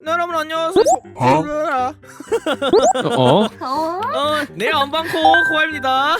네, 여러분 안녕하세요. 어? 어? 어? 어, 네 안방코 코아입니다.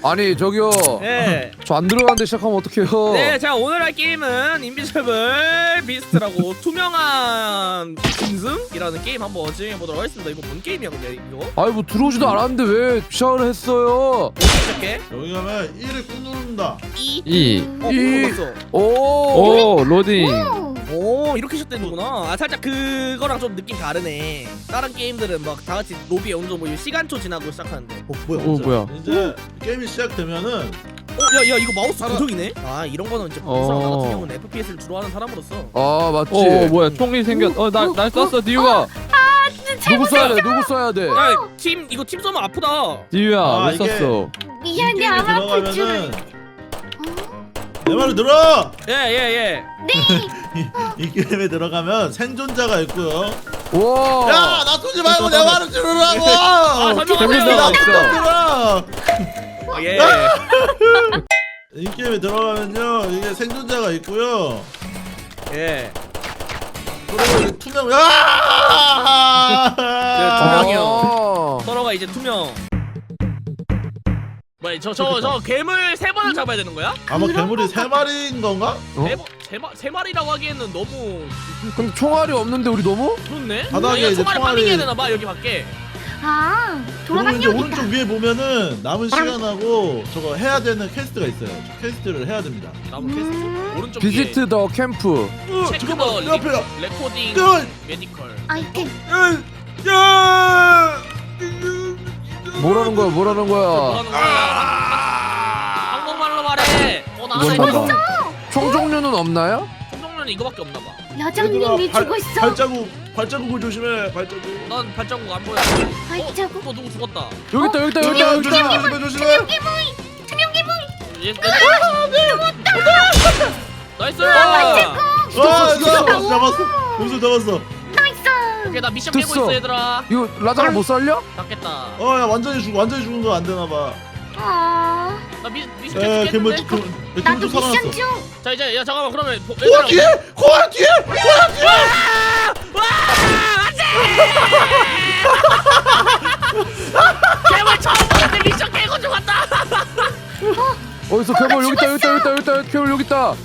아니 저기요 네, 저 안 들어가는데 시작하면 어떡해요 네, 자 오늘 할 게임은 인비저블 비스트라고 투명한 짐승이라는 게임 한번 진행해 보도록 하겠습니다. 이거 뭔 게임이야 근데 이거? 아니 뭐 들어오지도 않았는데 왜 시작을 했어요 어떻게? 여기 가면 1을 꾹 누른다. 이. 이. 어, 이. 먹었어. 오, 오 로딩 오. 오, 이렇게 시작되는구나. 아, 살짝 그거랑 좀 느낌 다르네. 다른 게임들은 막 다 같이 로비에 어느 정도 뭐 시간초 지나고 시작하는데. 어, 뭐야? 오 뭐야 이제 게임이 시작되면은 어, 야, 야, 이거 마우스 하나. 고정이네. 아, 이런 거는 이제 어. 나 같은 경우는 FPS를 주로 하는 사람으로서 아 맞지 오 어, 뭐야 총이 생겼 어나날 쐈어 디유가 누구 쏴야 돼 누구 쏴야 돼 야, 팀 이거 팀 쏘면 아프다. 디유야 아, 왜 이게- 쐈어 이 미안해 게임에 안 아플 줄. 들어가면은 내 말을 들어. 예, 예, 예. 이, 이 게임에 들어가면 생존자가 있고요. 와 야, 나 쏘지 말고 내 말을 들으라고. 아, 설명하세요. 재밌다. 들어. 아, 예. 이 게임에 들어가면요, 이게 생존자가 있고요. 예. 그리고 이 투명. 야! 투명이요. 어. 서로가 이제 투명. 뭐야, 저, 저, 저 괴물 세 번을 잡아야 되는 거야? 아마 괴물이 세 마리인 건가? 어? 세 번, 세, 마, 세 마리라고 하기에는 너무 근데 총알이 없는데 우리 너무? 그렇네. 바닥에 이거 이제 총알이 총알이- 파밍해야 되나 봐 여기 밖에. 아 그리고 이제 돌아다니고 오른쪽 있다. 위에 보면은 남은 시간하고 저거 해야 되는 퀘스트가 있어요. 저 퀘스트를 해야 됩니다. 나무 퀘스트 음. 오른쪽 위에 비지트 더 캠프 어, 체크 잠깐만, 더내 앞에야. 리, 레코딩 야, 메디컬. 아이템. 야, 야! 뭐라는 거야 뭐라는 뭐 거야 하는 거야? 한국말로 말해. 어, 나 하나 이건 있어. 뭐야 총 종류는 없나요? 총종류는 이거밖에 없나 봐. 여장님이 발- 죽어 있어. 발자국, 발자국을 조심해. 발자국. 난 발자국 안 보여. 발자국. 어, 또 누구 죽었다. 여기 있다 여기 있다 여기 있다 여기 조심해, 있다 조심해, 조심해. 얘, 나이스. 아, 잡았어, 잡았어. 공수 잡았어. 나이스. 오케이 나 미션 깨고 됐어. 있어 얘들아. 이거 라자가 못 살려? 닦겠다. 어, 야, 완전히 죽, 완전히 죽은 거 안 되나 봐. 아 나 미, 미션 에, 괴물. 괴물, 나도 괴물 살아났어. 미션 중. 자 이제 야 잠깐만 그러면 보- 코아 얘들아, 뒤에, 코아 뒤에. 괴물 처음 봤는데 미션 깨고 죽었다. 어디서 괴물 여기 있다 여기 있다 여기 있다 여기 있다 괴물 여기 있다 야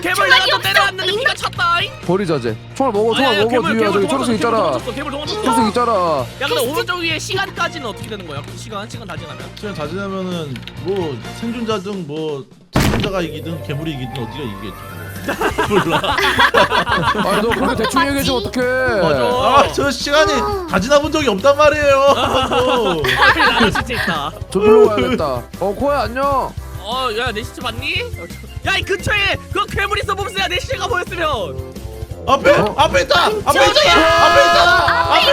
괴물 총알이 내가 또 없어. 때려왔는데 있나? 니가 찼다. 잉? 버리자 쟤 총알 먹어 총알 아니야, 먹어 뒤에 저기 초록색 있잖아 괴물 초록색. 있잖아 야 근데 오른쪽 위에 시간까지는 어떻게 되는 거야? 시간 시간 다 지나면? 시간 다 지나면은 뭐 생존자든 뭐 생존자가 이기든 괴물이 이기든 어디가 이기겠지. 몰라. 아니 너 그렇게 대충 얘기해주면 어떡해 맞아. 아, 저 시간이 다 지나본 적이 없단 말이에요. 뭐. 나도 진짜 있다. 저기로 가야겠다 어 코야 안녕 어, 야, 내 시체 봤니? 야, 이 근처에 그 괴물 있어 봄스야 내 시체가 보였으면. 앞에, 어? 앞에 있다. 앞에 있잖아. 앞에 있잖아. 앞에.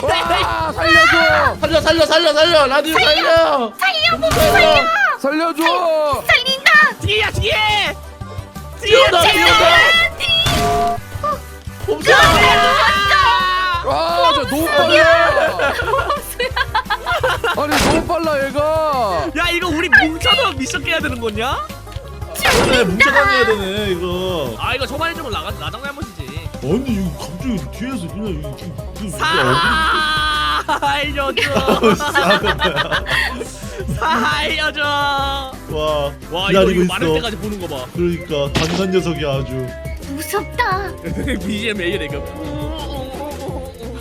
와 살려줘 살려, 살려, 살려, 살려. 라디오 살려. 살려보 살려. 살려줘 살린다. 뒤에야, 뒤에. 뒤에, 뛰어다, 뒤에. 뛰어다. 아, 저 너무 빨라. 아니 너무 빨라 얘가. 야, 이거 우리 뭉쳐서 미션 깨야 되는 거냐? 그래, 뭉쳐다녀야 되네, 이거. 아, 이거 저만 해주면 나가 나장 잘못이지. 아니, 이거 갑자기 뒤에서 그냥 이거 지금 무슨 살려줘. 거야. 살려줘. 와, 와, 이거 기다리고 이거 있어. 많을 때까지 보는 거 봐. 그러니까 단단 녀석이 아주. 무섭다. BGM 왜 이래, 이거.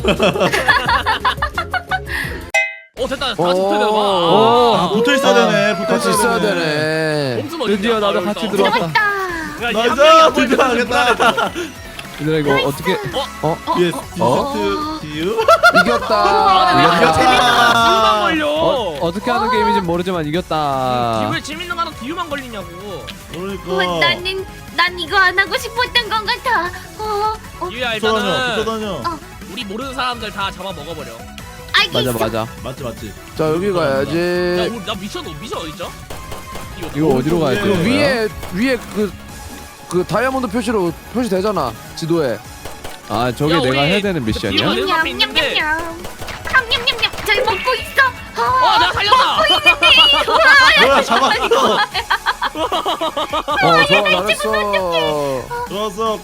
어, 됐다. 다 오. 붙어야 되나 봐. 오. 아, 붙어 있어야 되네. 붙어 같이 있어야 되네. 봄스 어딨냐? 드디어 나도 아, 같이. 들어왔다. 들어갔다. 나이스, 드디어 하겠다. 얘들아 이거 어떻게 어 예스, 어? 디저트 디유. 아, 이겼다. 이겼다. 뒤만 걸려. 어, 어떻게 하는 게임인지 모르지만 이겼다 왜 재밌는 거는 뒤만 걸리냐고. 그러니까. 어, 나는 난 이거 안 하고 싶었던 것 같아. 어, 어 뒤에 붙어 다녀, 일단은 붙어다녀. 어. 우리 모르는 사람들 다 잡아 먹어버려. 맞아 맞아 맞지, 맞지. 자 여기 야, 가야지. 우리 나 미션 미션 어디 있죠? 이거 어디로 가야 돼? 그 위에 위에 그. 그 다이아몬드 표시로 표시되잖아 지도에 아 저게 야, 내가 우리 해야 되는 그 미션이야? 비밀- 있는데. 냠냠냠냠. 냠냠냠냠. 저기 먹고 있어. 어 내가 살렸다 뭐야 잡았어. 어 좋아 잘했어 좋았어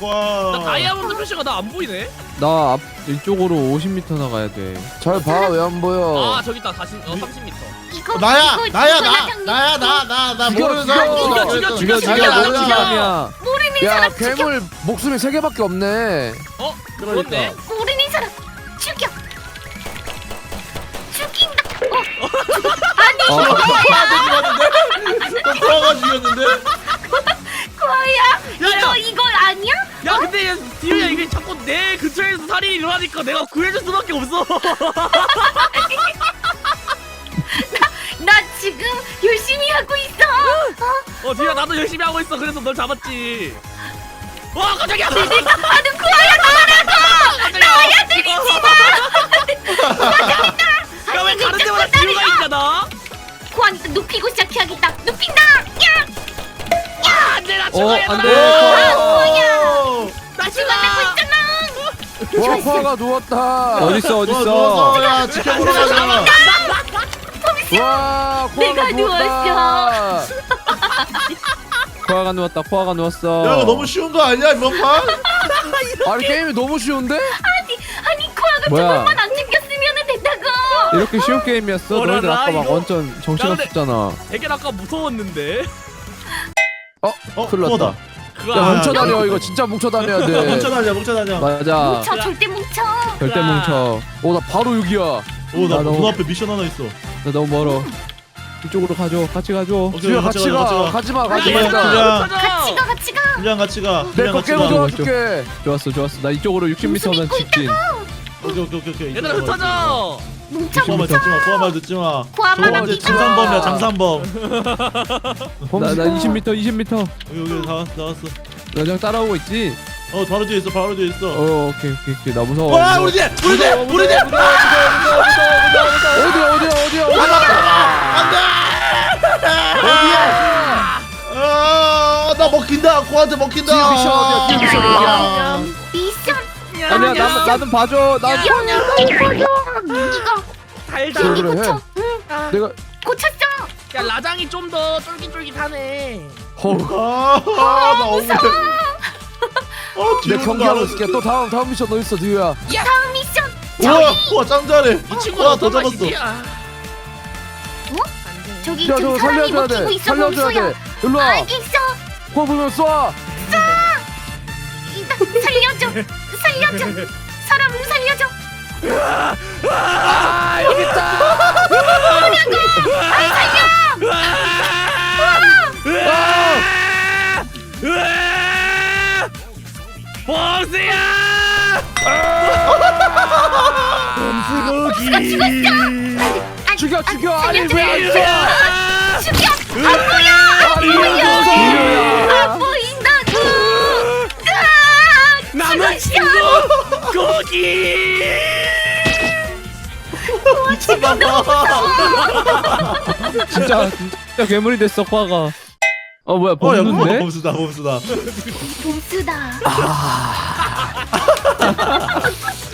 나 꽝. 다이아몬드 표시가 나 안 보이네 나 앞 이쪽으로 50m 나가야 돼 잘 봐 왜 안 보여 아 저기 있다 40, 어 30m 이거 나야 이거 나야 나 사장님. 나야 나 나 나 죽여, 모르는 죽여. 사람 죽여, 죽여, 죽여 죽여 모르는 나야. 사람이야 모르는 야 사람 죽여 괴물 목숨이 세 개밖에 없네 어? 그러니까. 그렇네 사 코아가 죽였는데? 코아야 야, 이거 야. 이거 아니야? 야 근데 얘, 디우야 이게 자꾸 내 근처에서 살인이 일어나니까 내가 구해줄 수밖에 없어. 나 지금 열심히 하고 있어. 어? 디우야 나도 열심히 하고 있어. 그래서 널 잡았지. 와 깜짝이야. 내가 하는 코아야 깜짝이야. 나야 야왜 다른 데마다 디우가 있잖아 눕히고 시작해야겠다. 눕힌다! 야! 야! 안돼 나 어 죽어야 안돼. 오! 나 죽어. 만나고 있잖아. 와 코아가 누웠다. 어딨어 어, 어딨어? 야 지켜보러 가자. 와 코아가 내가 누웠다. 코아가 누웠다 코아가 누웠어. 야 이거 너무 쉬운 거 아니야 이번 판? 아니 게임이 너무 쉬운데? 아니 아니 코아가 뭐야? 조금만 안 이렇게 쉬운 게임이었어. 뭐라 너희들 아까 막 이거? 완전 정신없었잖아. 되게 아까 무서웠는데. 어? 큰일 났다. 그거 야 안- 뭉쳐 다녀 이거 진짜 뭉쳐 다녀야 돼. 뭉쳐. 다녀 뭉쳐 다녀. 맞아. 뭉쳐 절대 뭉쳐. 절대 뭉쳐. 어나 바로 여기야. 오 나 나 너무- 문 앞에 미션 하나 있어. 나 너무 멀어. 이쪽으로 가줘. 같이 가줘. 오케이 지우야 같이 가 가지마 가지마 야, 야. 같이 가 같이 가. 분량 같이 가. 내 분량 거 같이 깨고 가. 도와줄게. 좋았어 좋았어. 나 이쪽으로 60m면 직진 오케이 오케이 오케이 오케이. 얘들아 흩어져 뭉쳐 말 뭉쳐 듣지 마. 코아 말 듣지 마. 코아 저거 말 완전 믿어. 장산범이야 장산범. 나, 나 20m 20m 여기 여기 다 왔어 다 왔어. 나 그냥 따라오고 있지 어 바로 뒤에 있어 바로 뒤에 있어. 어 오케이 오케이 오케이 나 무서워 와 무서워. 우리 집 우리 집 우리 집. 어디야 어디야 어디야 어디야 어디야 아나 먹힌다 코한테 먹힌다. 뒤에 미션 어디야 뒤에 미션 어디야 미션 아니야 나, 나좀 봐줘 나 이거 달다 그래 그래. 해 고쳐. 내가 고쳤어. 야 라장이 좀 더 쫄깃쫄깃하네. 어우 아나 억울해. 어내 뒤로 경기하고. 있을게. 또 다음 다음 미션 어디 있어 뒤야? 다음 미션 우와 코아 짱 잘해. 이 친구는 코아 더 어떤 잡았어. 맛이지? 아. 어? 저기 야좀 저거 사람이 살려줘야 먹히고 돼. 있어 살려줘야 돼. 일로 와. 알겠어. 코 보면 쏴. 일단 살려줘. 살려줘. 사람 살려줘 아 여기 있다. 범수야 범수고기 죽여. 죽여 아니. 왜안 쏴? 죽여. 안 보여. 안 보여. 안 보인다고. 으악! 남은. 친구 고기 미친놈아. 진짜 진짜 괴물이 됐어 코아가 어 뭐야 어야 코아 범수인데? 범수다 범수다. 봄수다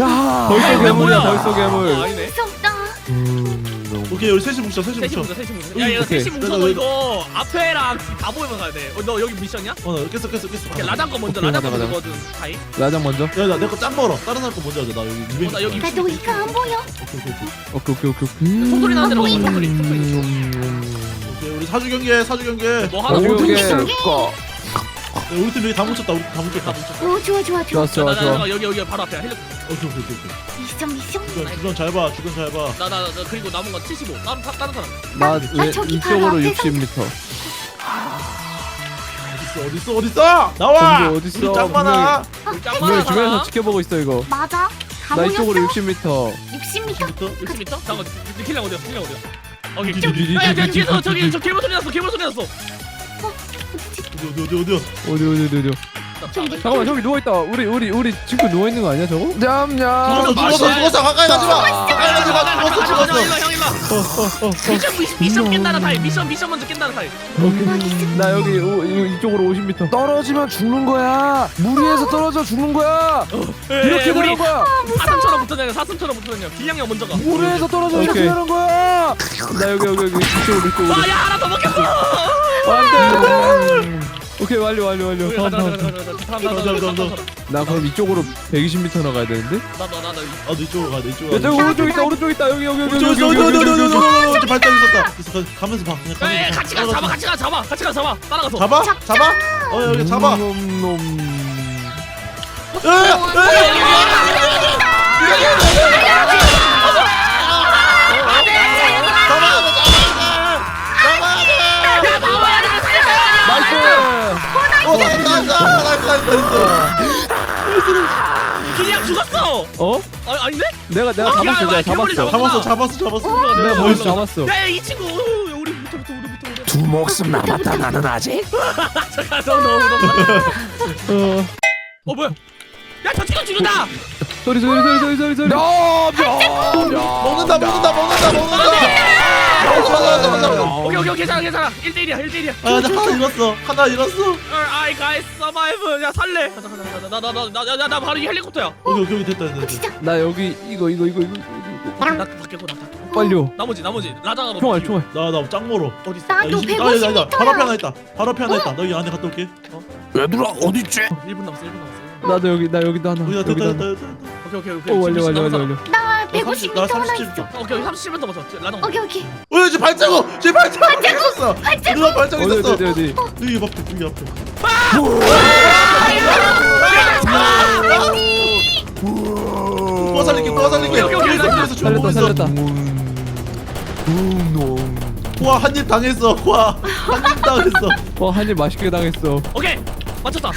야 벌써 아, 괴물이야? 벌써 어, 괴물 아니네 무섭다 음 너무 오케이 우리 셋이 뭉쳐 셋이 셋이 뭉쳐. 뭉쳐 셋이 뭉쳐 야 이거 오케이. 셋이 뭉쳐서 이거 앞에랑 다 보이면 가야 돼너 여기 미션이야? 어나 깼어 깼어 깼어. 오케이 라장 거 먼저 오케이, 라장 거 가자, 거든 다이 라장 먼저 야나 내 거 짱 멀어. 다른 사람 거 먼저 하자. 나 여기 200. 어, 나 여기 나도 이거 안 보여 오케이 오케이 오케이. 오케이 오케이 오케이 오케이 총소리 나는 데로 가자 총소리 음, 음, 오케이 우리 사주 경기해 사주 경기해. 뭐 하나? 거 야, 우리 팀 여기 다 뭉쳤다. 우리 다 뭉쳤다. 오 좋아 좋아 좋아 좋았어 좋아 나, 나, 좋아 나, 여기 여기 바로 앞에 헬리 오케이 오케이 오케이. 오케이. 미션 미션 주변 주변 잘 봐. 주변 잘 봐. 나 나 나, 그리고 남은 거75 다른 사- 다른 사람 나 나 왜 저기 바로 이쪽으로 앞에 60m 어딨어 어딨어 어딨어? 나와. 어딨어? 우리 짱 많아. 여기 짱 분명히 많아 주변에서 지켜보고 있어 이거 맞아 다 나 모였어 이쪽으로 60m 60m 60m? 잠깐 킬량 어디야 킬량 어디야 오케이 뒤- 야야 뒤- 뒤에서 뒤- 저기 뒤- 저 괴물 소리 났어 괴물 소리 났어 어디 어디 어디 어디. 어디 어디 어디 어디. 잠깐만 저기 누워 있다. 우리 우리 우리 친구 누워 있는 거 아니야 저거? 냠냠. 죽었어 죽었어 죽었어 가까이 가지 마. 가까이 가지 마. 죽었어 형 죽었어 미션 미- 미션 깬다는 타입 미션 미션 먼저 깬다는 타입 나 여기 오, 이- 이쪽으로 50m. 떨어지면 죽는 거야. 물 위에서 떨어져 죽는 거야. 이렇게 예, 우리 되는 거야. 사슴처럼 붙어다녀 사슴처럼 붙어다녀 길냥이 형 먼저 가. 물 위에서 떨어져 이렇게 오케이. 되는 거야. 나 여기 여기 여기. 이쪽으로 이쪽으로. 아야 하나 더 먹혔어. 안돼. 오케이 완료 완료 완료. 가자 가자. 가자 가자 나 그럼 이쪽으로 120m나 가야 되는데? 나도 아, 너 이쪽으로 가, 너 이쪽으로 야 가. 저기 오른쪽 있다 오른쪽 있다 여기 여기 여기 여기 여기 여기 여기 저기 저기 발작 있었다. 가- 가면서 봐. 그냥 에 가면서 같이 가 잡아 같이 가 잡아 같이 가 잡아 따라가서 잡아? 잡아? 어 여기 잡아. 놈놈. 에, 에, 어, 나이스, 나이스, 나이스, 나이스, 나이스. 길냥 죽었어 어? 아 아닌데 내가 내가 아, 잡았어 야, 내가 괴물이 잡았어. 잡았어, 잡았어, 잡았어. 내가 머리 잡았어. 야 이 친구 야, 우리 부터 부터 우리 부터 우리 두 목숨 남았다 나는 아직 잠깐 너무 너무 너무 어. 어 뭐야 야저 친구 죽는다 소리 소리 소리 소리 소리 소리. 먹는다, 먹는다, 먹는다, 먹는다. 오케이 오케이 오케이 괜찮아 괜찮아 1대1이야 1대1이야 아, 나 하나 잃었어. 하나 잃었어. 아이 가이 서바이브 야 살래 가자 가자 가자 나나나나나 바로 이 헬리콥터야 오케이, 오케이, 됐다, 됐다. 진짜. 나 여기 이거 이거 이거 이거 이거. 나 바뀌고 나 바뀌고 빨려. 나머지 나머지 라자가 너 총알 총알. 나, 나짱 멀어. 어디 있어 나 나도 20, 아, 여기 아니다. 바로 앞에 150m. 하나 있다. 바로 앞에 하나 있다. 나 여기 안에 갔다 올게. 얘들아 어딨지 1분 남았어 1분 남았어 나도 여기 나 여기도 하나. 여기다, 여기도 하나. 오케이 오케이 오케이 오 완료 지금 완료 완료 사람. 완료. 나나 30, 150m 나 하나 37 있어. 점. 오케이 30분 더 맞춰 라장 오케이 오케이. 어, 쟤 발자국! 쟤 발자국 있었어! 누가 발자국 어디 있었어! 어디 어디. 여기 앞에, 여기 앞에. 또 살릴게, 또 살릴게. 오케이, 오케이, 뒤에서 줄 보고 살렸다 있어. 살렸다. 와, 한입 당했어. 와, 한입 당했어. 와 한입 맛있게 당했어. 오케이 맞췄다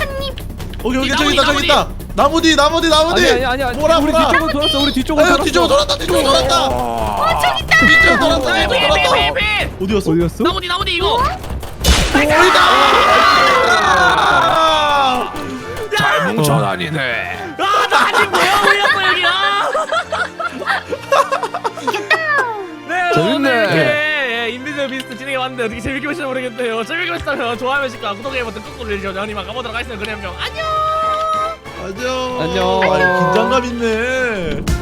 오케이, 오케이, 이 저기 나무, 있다, 저기 나무 있다. 나무 뒤, 나무 뒤, 나무 뒤. 아니 아니 아니 아니. 뭐라, 우리 뭐라. 뒤쪽으로 돌았어. 우리 뒤쪽으로 아유, 돌았어. 뒤쪽으로 돌았다, 뒤쪽으로 돌았다. 어, 저기 있다. 뒤쪽으로 돌았다, 뒤쪽으로 돌았다. 어디였어? 어디였어? 나머지 나머지 이거 아! 잘 뭉쳐 다니네 아나 아직 뭐야 올렸어 여기야 네 재밌네. 오늘 이렇게 인비저 비스트 진행해봤는데 어떻게 재밌게 보시나 모르겠네요 재밌게 보셨다면 좋아요 시과 구독해 버튼 꾹 눌러주시죠 저는 이만 가보도록 하겠습니다 그럼 형 안녕 안녕. 안녕. 아이, 긴장감 있네.